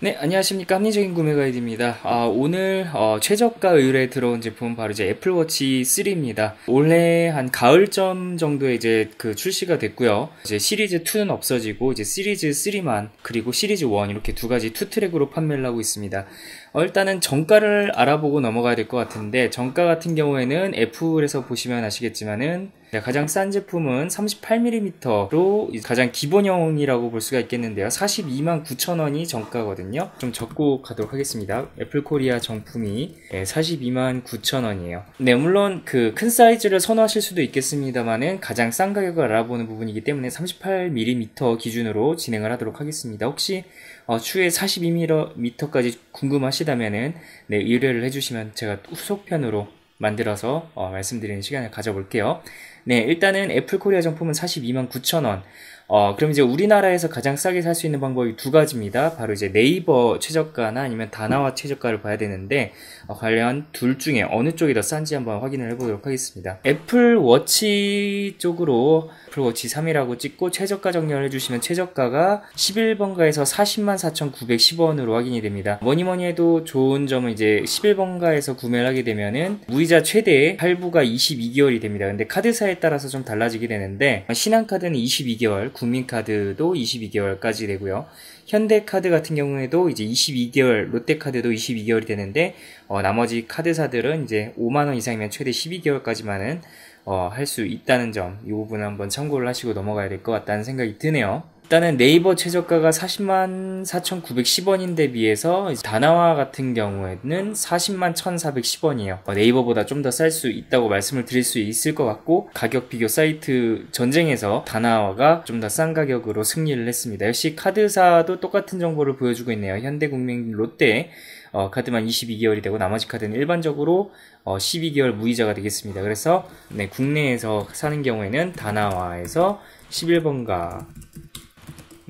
네, 안녕하십니까. 합리적인 구매 가이드입니다. 아, 오늘 어, 최저가 의뢰 들어온 제품은 바로 이제 애플워치 3입니다. 올해 한 가을점 정도에 이제 그 출시가 됐고요. 이제 시리즈 2는 없어지고 이제 시리즈 3만 그리고 시리즈 1 이렇게 두 가지 투 트랙으로 판매를 하고 있습니다. 어, 일단은 정가를 알아보고 넘어가야 될 것 같은데 정가 같은 경우에는 애플에서 보시면 아시겠지만은 가장 싼 제품은 38mm로 가장 기본형이라고 볼 수가 있겠는데요. 42만 9천 원이 정가거든요. 좀 적고 가도록 하겠습니다. 애플 코리아 정품이 42만 9천 원이에요. 네, 물론 그 큰 사이즈를 선호하실 수도 있겠습니다만은 가장 싼 가격을 알아보는 부분이기 때문에 38mm 기준으로 진행을 하도록 하겠습니다. 혹시 어, 추후에 42mm까지 궁금하 시다면은 네, 의뢰를 해주시면 제가 후속편으로 만들어서 어, 말씀드리는 시간을 가져볼게요. 네, 일단은 애플 코리아 정품은 42만 9천 원. 어, 그럼 이제 우리나라에서 가장 싸게 살 수 있는 방법이 두 가지입니다. 바로 이제 네이버 최저가나 아니면 다나와 최저가를 봐야 되는데, 어, 관련 둘 중에 어느 쪽이 더 싼지 한번 확인을 해보도록 하겠습니다. 애플 워치 쪽으로 애플 워치 3이라고 찍고 최저가 정렬 해 주시면 최저가가 11번가에서 40만 4,910원으로 확인이 됩니다. 뭐니 뭐니 해도 좋은 점은 이제 11번가에서 구매를 하게 되면은 무이자 최대 할부가 22개월이 됩니다. 근데 카드사에 따라서 좀 달라지게 되는데, 신한카드는 22개월, 국민카드도 22개월까지 되고요. 현대카드 같은 경우에도 이제 22개월, 롯데카드도 22개월이 되는데 어, 나머지 카드사들은 이제 5만 원 이상이면 최대 12개월까지만은 어, 할 수 있다는 점, 이 부분 한번 참고를 하시고 넘어가야 될 것 같다는 생각이 드네요. 일단은 네이버 최저가가 40만 4,910원인데 비해서 다나와 같은 경우에는 40만 1,410원이에요. 어, 네이버보다 좀 더 쌀 수 있다고 말씀을 드릴 수 있을 것 같고 가격 비교 사이트 전쟁에서 다나와가 좀 더 싼 가격으로 승리를 했습니다. 역시 카드사도 똑같은 정보를 보여주고 있네요. 현대국민 롯데 어, 카드만 22개월이 되고 나머지 카드는 일반적으로 어, 12개월 무이자가 되겠습니다. 그래서 네, 국내에서 사는 경우에는 다나와에서 11번가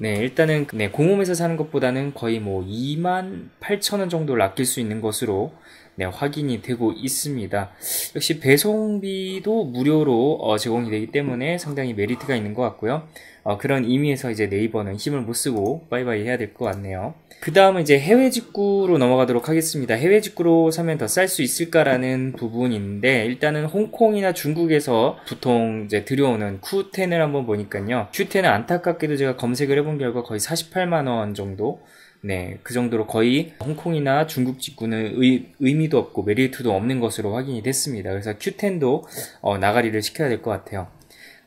네, 일단은 네, 공홈에서 사는 것보다는 거의 뭐 2만 8천 원 정도를 아낄 수 있는 것으로 네, 확인이 되고 있습니다. 역시 배송비도 무료로 어, 제공이 되기 때문에 상당히 메리트가 있는 것 같고요. 어, 그런 의미에서 이제 네이버는 힘을 못 쓰고 바이바이 해야 될 것 같네요. 그 다음은 이제 해외 직구로 넘어가도록 하겠습니다. 해외 직구로 사면 더 쌀 수 있을까라는 부분인데 일단은 홍콩이나 중국에서 보통 이제 들여오는 Q10을 한번 보니까요. Q10은 안타깝게도 제가 검색을 해본 결과 거의 48만 원 정도 네, 그 정도로 거의 홍콩이나 중국 직구는 의, 의미도 없고 메리트도 없는 것으로 확인이 됐습니다. 그래서 Q10도 어, 나가리를 시켜야 될 것 같아요.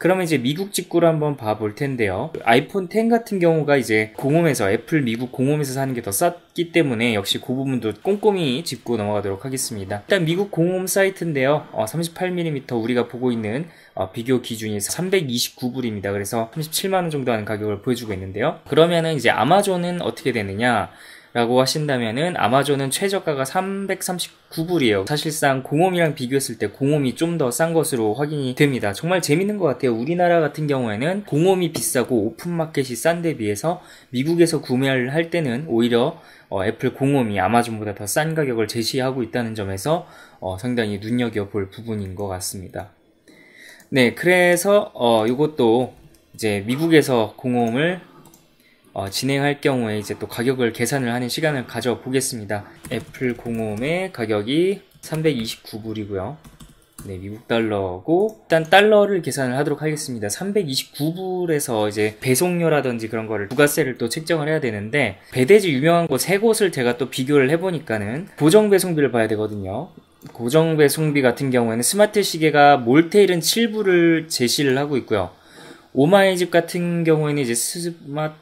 그러면 이제 미국 직구를 한번 봐볼 텐데요. 아이폰 10 같은 경우가 이제 공홈에서 애플 미국 공홈에서 사는 게 더 쌌기 때문에 역시 그 부분도 꼼꼼히 짚고 넘어가도록 하겠습니다. 일단 미국 공홈 사이트인데요. 어, 38mm 우리가 보고 있는 어, 비교 기준이 329불입니다. 그래서 37만 원 정도 하는 가격을 보여주고 있는데요. 그러면은 이제 아마존은 어떻게 되느냐? 라고 하신다면은 아마존은 최저가가 339불이에요. 사실상 공홈이랑 비교했을 때 공홈이 좀 더 싼 것으로 확인이 됩니다. 정말 재밌는 것 같아요. 우리나라 같은 경우에는 공홈이 비싸고 오픈마켓이 싼데 비해서 미국에서 구매를 할 때는 오히려 어, 애플 공홈이 아마존보다 더 싼 가격을 제시하고 있다는 점에서 어, 상당히 눈여겨볼 부분인 것 같습니다. 네, 그래서 어, 이것도 이제 미국에서 공홈을 어, 진행할 경우에 이제 또 가격을 계산을 하는 시간을 가져보겠습니다. 애플 공홈의 가격이 329불이고요. 네, 미국 달러고 일단 달러를 계산을 하도록 하겠습니다. 329불에서 이제 배송료라든지 그런 거를 부가세를 또 책정을 해야 되는데 배대지 유명한 곳 세 곳을 제가 또 비교를 해보니까는 고정 배송비를 봐야 되거든요. 고정 배송비 같은 경우에는 스마트 시계가 몰테일은 7불을 제시를 하고 있고요. 오마이 집 같은 경우에는 이제 스마트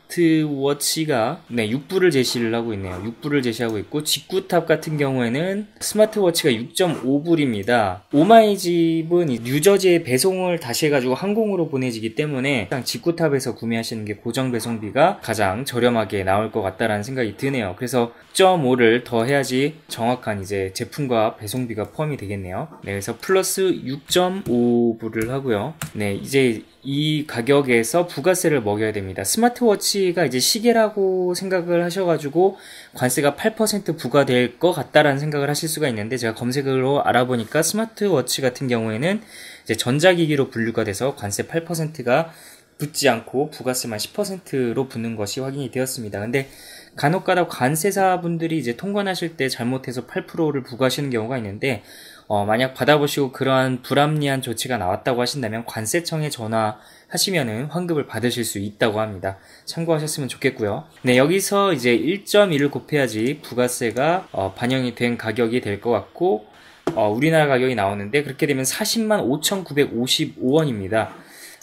워치가 네, 6불을 제시를 하고 있네요. 6불을 제시하고 있고 직구탑 같은 경우에는 스마트워치가 6.5불입니다. 오마이 집은 뉴저지에 배송을 다시 해가지고 항공으로 보내지기 때문에 직구탑에서 구매하시는 게 고정 배송비가 가장 저렴하게 나올 것 같다라는 생각이 드네요. 그래서 6.5를 더 해야지 정확한 이제 제품과 배송비가 포함이 되겠네요. 네, 그래서 플러스 6.5불을 하고요. 네, 이제 이 가격에서 부가세를 먹여야 됩니다. 스마트워 치가 이제 시계라고 생각을 하셔가지고 관세가 8% 부과될 것 같다라는 생각을 하실 수가 있는데 제가 검색으로 알아보니까 스마트워치 같은 경우에는 이제 전자기기로 분류가 돼서 관세 8%가 붙지 않고 부가세만 10%로 붙는 것이 확인이 되었습니다. 근데 간혹가다 관세사분들이 이제 통관하실 때 잘못해서 8%를 부과하시는 경우가 있는데 어, 만약 받아보시고 그러한 불합리한 조치가 나왔다고 하신다면 관세청에 전화하시면은 환급을 받으실 수 있다고 합니다. 참고하셨으면 좋겠고요. 네, 여기서 이제 1.1을 곱해야지 부가세가 어, 반영이 된 가격이 될 것 같고 어, 우리나라 가격이 나오는데 그렇게 되면 40만 5,955원입니다.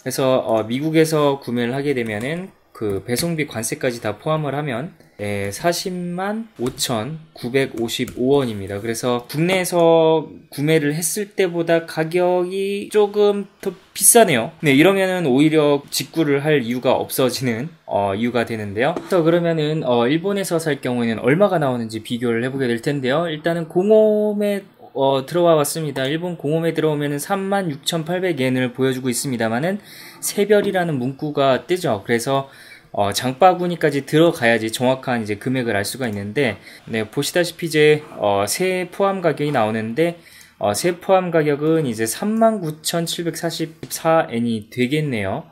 그래서 어, 미국에서 구매를 하게 되면은 그 배송비 관세까지 다 포함을 하면 예, 40만 5,955원입니다. 그래서 국내에서 구매를 했을 때보다 가격이 조금 더 비싸네요. 네, 이러면은 오히려 직구를 할 이유가 없어지는 어, 이유가 되는데요. 그래서 그러면은 어, 일본에서 살 경우에는 얼마가 나오는지 비교를 해보게 될 텐데요. 일단은 공홈에 어, 들어와 봤습니다. 일본 공홈에 들어오면은 36,800엔을 보여주고 있습니다만은 세별이라는 문구가 뜨죠. 그래서 어, 장바구니까지 들어가야지 정확한 이제 금액을 알 수가 있는데, 네, 보시다시피 이제, 어, 세 포함 가격이 나오는데, 어, 세 포함 가격은 이제 39,744엔이 되겠네요.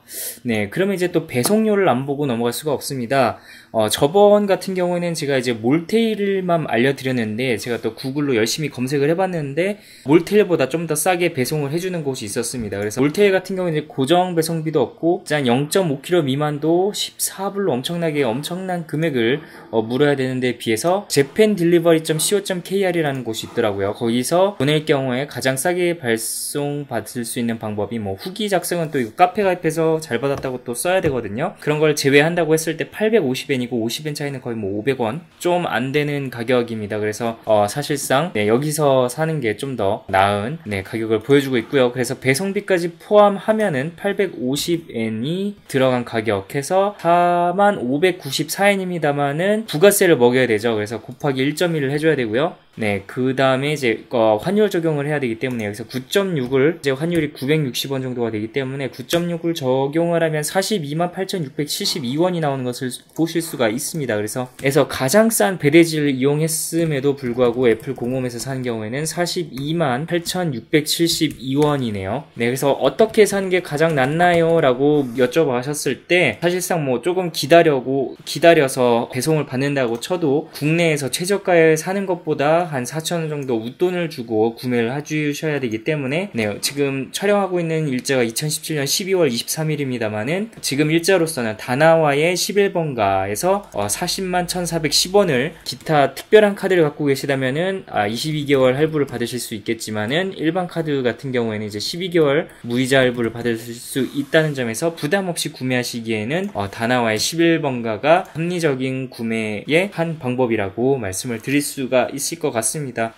네, 그러면 이제 또 배송료를 안 보고 넘어갈 수가 없습니다. 어, 저번 같은 경우에는 제가 이제 몰테일만 알려드렸는데 제가 또 구글로 열심히 검색을 해봤는데 몰테일보다 좀 더 싸게 배송을 해주는 곳이 있었습니다. 그래서 몰테일 같은 경우는 고정 배송비도 없고 한 0.5kg 미만도 14불로 엄청나게 엄청난 금액을 어, 물어야 되는데 비해서 japanDelivery.co.kr이라는 곳이 있더라고요. 거기서 보낼 경우에 가장 싸게 발송 받을 수 있는 방법이 뭐 후기 작성은 또 이거 카페 가입해서 잘 받았다고 또 써야 되거든요. 그런 걸 제외한다고 했을 때 850엔이 아니고 50엔 차이는 거의 뭐 500원 좀 안 되는 가격입니다. 그래서 어, 사실상 네, 여기서 사는 게 좀 더 나은 네, 가격을 보여주고 있고요. 그래서 배송비까지 포함하면은 850엔이 들어간 가격해서 4594엔입니다만은 부가세를 먹여야 되죠. 그래서 곱하기 1.1을 해줘야 되고요. 네, 그 다음에 이제 어, 환율 적용을 해야 되기 때문에 여기서 9.6을 이제 환율이 960원 정도가 되기 때문에 9.6을 적용을 하면 42만 8,672원이 나오는 것을 보실 수가 있습니다. 그래서 에서 가장 싼 배대지를 이용했음에도 불구하고 애플 공홈에서 산 경우에는 42만 8,672원이네요. 네, 그래서 어떻게 사는 게 가장 낫나요? 라고 여쭤보셨을 때 사실상 뭐 조금 기다려고 기다려서 배송을 받는다고 쳐도 국내에서 최저가에 사는 것보다 한 4천원 정도 웃돈을 주고 구매를 해주셔야 되기 때문에 네, 지금 촬영하고 있는 일자가 2017년 12월 23일입니다만은 지금 일자로서는 다나와의 11번가에서 어, 40만 1410원을 기타 특별한 카드를 갖고 계시다면은 아, 22개월 할부를 받으실 수 있겠지만은 일반 카드 같은 경우에는 이제 12개월 무이자 할부를 받을 수 있다는 점에서 부담 없이 구매하시기에는 어, 다나와의 11번가가 합리적인 구매의 한 방법이라고 말씀을 드릴 수가 있을 것 같습니다.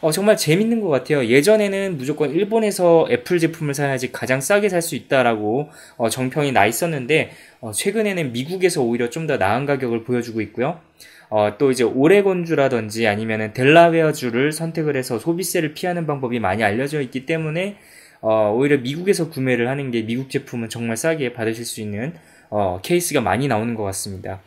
어, 정말 재밌는 것 같아요. 예전에는 무조건 일본에서 애플 제품을 사야지 가장 싸게 살 수 있다라고 어, 정평이 나 있었는데 어, 최근에는 미국에서 오히려 좀 더 나은 가격을 보여주고 있고요. 어, 또 이제 오레곤주라든지 아니면은 델라웨어주를 선택을 해서 소비세를 피하는 방법이 많이 알려져 있기 때문에 어, 오히려 미국에서 구매를 하는 게 미국 제품은 정말 싸게 받으실 수 있는 어, 케이스가 많이 나오는 것 같습니다.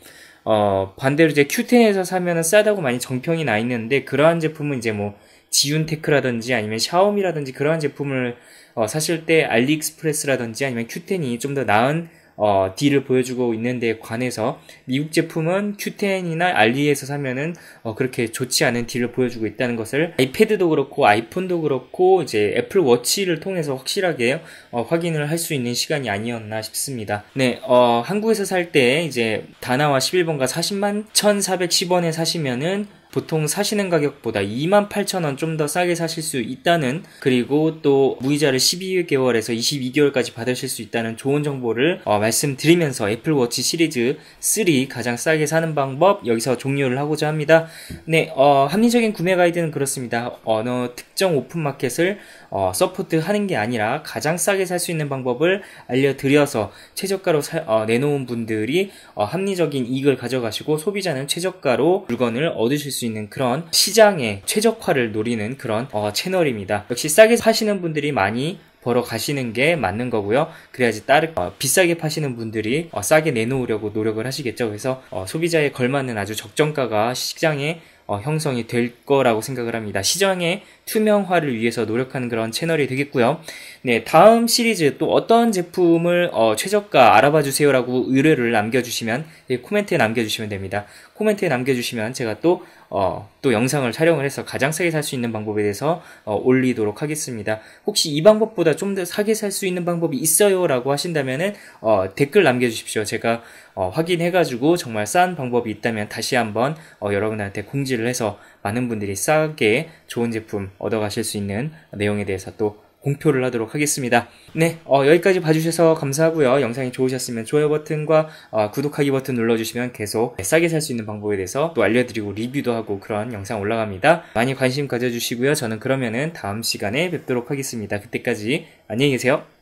어, 반대로 이제 Q10에서 사면은 싸다고 많이 정평이 나 있는데 그러한 제품은 이제 뭐 지윤테크라든지 아니면 샤오미라든지 그러한 제품을 어, 사실 때 알리익스프레스라든지 아니면 Q10이 좀 더 나은 어, 딜을 보여주고 있는데 관해서 미국 제품은 Q10이나 알리에서 사면은 어, 그렇게 좋지 않은 딜을 보여주고 있다는 것을 아이패드도 그렇고 아이폰도 그렇고 이제 애플 워치를 통해서 확실하게 어, 확인을 할 수 있는 시간이 아니었나 싶습니다. 네, 어, 한국에서 살 때 이제 다나와 11번가 40만 1,410원에 사시면은 보통 사시는 가격보다 28,000원 좀 더 싸게 사실 수 있다는 그리고 또 무이자를 12개월에서 22개월까지 받으실 수 있다는 좋은 정보를 어, 말씀드리면서 애플워치 시리즈 3 가장 싸게 사는 방법 여기서 종료를 하고자 합니다. 네, 어, 합리적인 구매 가이드는 그렇습니다. 어느 특정 오픈마켓을 어, 서포트하는 게 아니라 가장 싸게 살 수 있는 방법을 알려드려서 최저가로 사, 어, 내놓은 분들이 어, 합리적인 이익을 가져가시고 소비자는 최저가로 물건을 얻으실 수 있는 그런 시장의 최적화를 노리는 그런 어, 채널입니다. 역시 싸게 사시는 분들이 많이 벌어 가시는 게 맞는 거고요. 그래야지 따르 어, 비싸게 파시는 분들이 어, 싸게 내놓으려고 노력을 하시겠죠. 그래서 어, 소비자에 걸맞는 아주 적정가가 시장에 어, 형성이 될 거라고 생각을 합니다. 시장에 투명화를 위해서 노력하는 그런 채널이 되겠고요. 네, 다음 시리즈 또 어떤 제품을 어, 최저가 알아봐 주세요라고 의뢰를 남겨주시면 네, 코멘트에 남겨주시면 됩니다. 코멘트에 남겨주시면 제가 또 어, 또 영상을 촬영을 해서 가장 싸게 살 수 있는 방법에 대해서 어, 올리도록 하겠습니다. 혹시 이 방법보다 좀 더 싸게 살 수 있는 방법이 있어요? 라고 하신다면은 어, 댓글 남겨주십시오. 제가 어, 확인해가지고 정말 싼 방법이 있다면 다시 한번 어, 여러분한테 공지를 해서 많은 분들이 싸게 좋은 제품 얻어가실 수 있는 내용에 대해서 또 공표를 하도록 하겠습니다. 네, 어, 여기까지 봐주셔서 감사하고요. 영상이 좋으셨으면 좋아요 버튼과 어, 구독하기 버튼 눌러주시면 계속 싸게 살 수 있는 방법에 대해서 또 알려드리고 리뷰도 하고 그런 영상 올라갑니다. 많이 관심 가져주시고요. 저는 그러면은 다음 시간에 뵙도록 하겠습니다. 그때까지 안녕히 계세요.